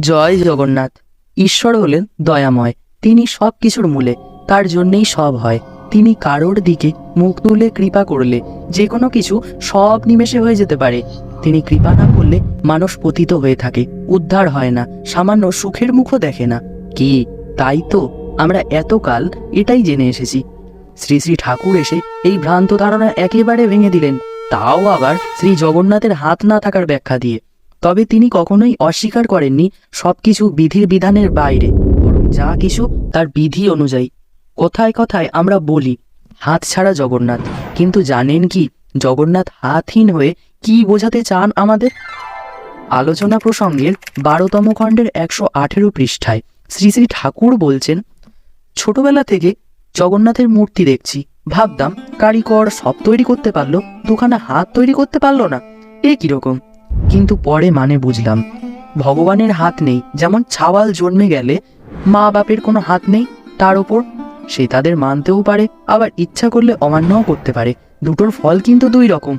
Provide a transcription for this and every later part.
জয় জগন্নাথ। ঈশ্বর হলেন দয়াময়। তিনি সব কিছুর মূলে। তার জন্যেই সব হয়। তিনি কারোর দিকে মুখ তুলে কৃপা করলে যে কোনো কিছু সব নিমেষে হয়ে যেতে পারে। তিনি কৃপা না করলে মানুষ পতিত হয়ে থাকে। উদ্ধার হয় না। সামান্য সুখের মুখও দেখে না। কি? তাই তো আমরা এতকাল এটাই জেনে এসেছি। শ্রী শ্রী ঠাকুর এসে এই ভ্রান্ত ধারণা একেবারে ভেঙে দিলেন। তাও আবার শ্রী জগন্নাথের হাত না থাকার ব্যাখ্যা দিয়ে। তবে তিনি কখনোই অস্বীকার করেননি সবকিছু বিধির বিধানের বাইরে, বরং যা কিছু তার বিধি অনুযায়ী। কথায় কথায় আমরা বলি, হাত ছাড়া জগন্নাথ। কিন্তু জানেন কি, জগন্নাথ হাতহীন হয়ে কি বোঝাতে চান আমাদের? আলোচনা প্রসঙ্গের বারোতম খণ্ডের একশো আঠেরো পৃষ্ঠায় শ্রী শ্রী ঠাকুর বলছেন, ছোটবেলা থেকে জগন্নাথের মূর্তি দেখছি। ভাবতাম কারিগর সব তৈরি করতে পারল, দুখানা হাত তৈরি করতে পারল না। এ কীরকম কিন্তু পরে মানে বুঝলাম। ভগবানের হাত নেই, যেমন ছাওয়াল জন্মে গেলে মা বাপের কোনো হাত নেই, তার ওপর। সে তাদের মানতেও পারে, আবার ইচ্ছা করলে অমান্যও করতে পারে। দুটোর ফল কিন্তু দুই রকম।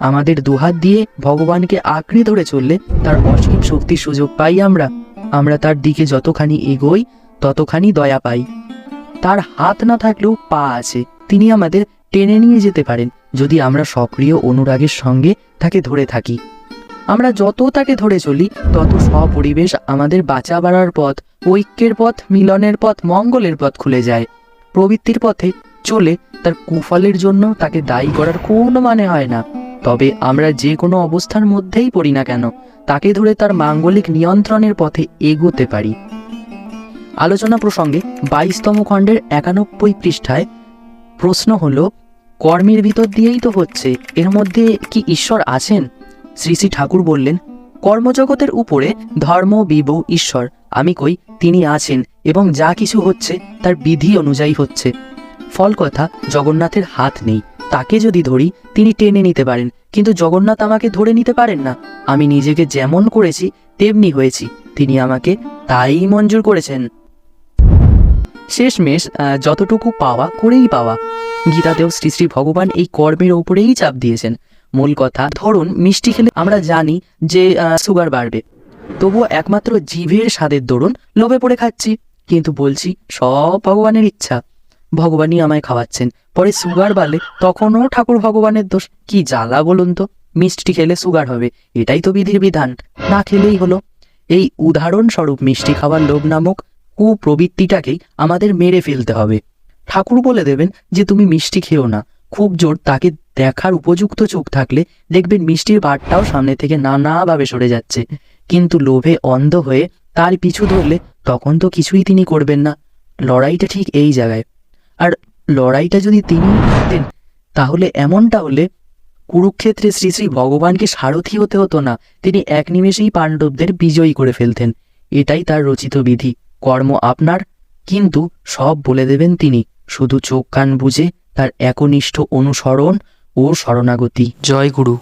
আমাদের দুহাত দিয়ে ভগবানকে আঁকড়ে ধরে চললে তার অসীম শক্তির সুযোগ পাই আমরা। আমরা তার দিকে যতখানি এগোই, ততখানি দয়া পাই। তার হাত না থাকলেও পা আছে, তিনি আমাদের টেনে নিয়ে যেতে পারেন, যদি আমরা সক্রিয় অনুরাগের সঙ্গে তাকে ধরে থাকি। আমরা যত তাকে ধরে চলি, তত সপরিবেশ আমাদের বাঁচা বাড়ার পথ, ঐক্যের পথ, মিলনের পথ, মঙ্গলের পথ খুলে যায়। প্রবৃত্তির পথে চলে তার কুফলের জন্য তাকে দায়ী করার কোনো মানে হয় না। তবে আমরা যে কোনো অবস্থার মধ্যেই পড়ি না কেন, তাকে ধরে তার মাঙ্গলিক নিয়ন্ত্রণের পথে এগোতে পারি। আলোচনা প্রসঙ্গে বাইশতম খণ্ডের একানব্বই পৃষ্ঠায় প্রশ্ন হলো, কর্মের ভিতর দিয়েই তো হচ্ছে, এর মধ্যে কি ঈশ্বর আছেন? শ্রী শ্রী ঠাকুর বললেন, কর্মজগতের উপরে ধর্ম, বিভু, ঈশ্বর, আমি কই, তিনি আছেন এবং যা কিছু হচ্ছে তার বিধি অনুযায়ী হচ্ছে। ফল কথা, জগন্নাথের হাত নেই, তাকে যদি ধরি, তিনি টেনে নিতে পারেন, কিন্তু জগন্নাথ আমাকে ধরে নিতে পারেন না। আমি নিজেকে যেমন করেছি, তেমনি হয়েছি, তিনি আমাকে তাই মঞ্জুর করেছেন। শেষমেশ যতটুকু পাওয়া করেই পাওয়া। গীতাতেও শ্রী শ্রী ভগবান এই কর্মের ওপরেই চাপ দিয়েছেন। মূল কথা। ধরুন, মিষ্টি খেলে আমরা জানি যে সুগার বাড়বে। তবুও একমাত্র জিভের স্বাদের দরুন লোভে পড়ে খাচ্ছি। কিন্তু বলছি, সব ভগবানের ইচ্ছা। ভগবানই আমায় খাওয়াচ্ছেন। পরে সুগার বাড়লে তখনও ঠাকুর ভগবানের দোষ। কি জ্বালা বলুন তো? মিষ্টি খেলে সুগার হবে। এটাই তো বিধির বিধান। না খেলেই হলো। এই উদাহরণস্বরূপ মিষ্টি খাওয়ার লোভ নামক কুপ্রবৃত্তিটাকেই আমাদের মেরে ফেলতে হবে। ঠাকুর বলে দেবেন যে, তুমি মিষ্টি খেও না। খুব জোর তাকে দেখার উপযুক্ত চোখ থাকলে দেখবেন মিষ্টির ভাতটাও সামনে থেকে নানাভাবে সরে যাচ্ছে। কিন্তু লোভে অন্ধ হয়ে তার পিছু ধরলে তখন তো কিছুই তিনি করবেন না। লড়াইটা ঠিক এই জায়গায়। আর লড়াইটা যদি তিনি করতেন তাহলে এমনটা হলে কুরুক্ষেত্রে শ্রী শ্রী ভগবানকে সারথি হতে হতো না। তিনি এক নিমেষেই পাণ্ডবদের বিজয়ী করে ফেলতেন। এটাই তার রচিত বিধি। কর্ম আপনার, কিন্তু সব বলে দেবেন তিনি। শুধু চোখ কান বুঝে তার একনিষ্ঠ অনুসরণ ও শরণাগতি। জয় গুরু।